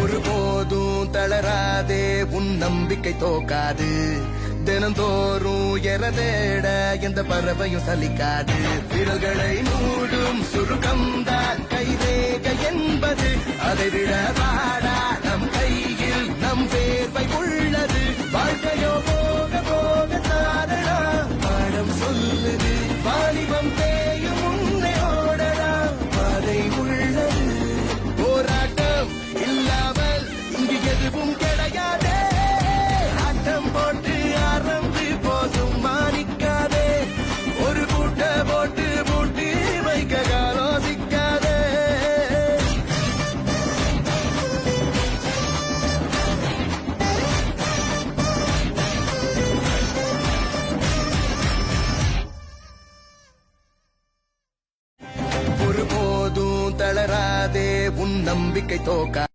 ஒருபோதும் தளராதே உன் நம்பிக்கை தோக்காது. தினந்தோறும் எற தேட எந்த பறவையும் சலிக்காது. விரல்களை மூடும் சுருக்கம்தான் கைதேக என்பது. அதை விட வாட நம்பிக்கை தோக்க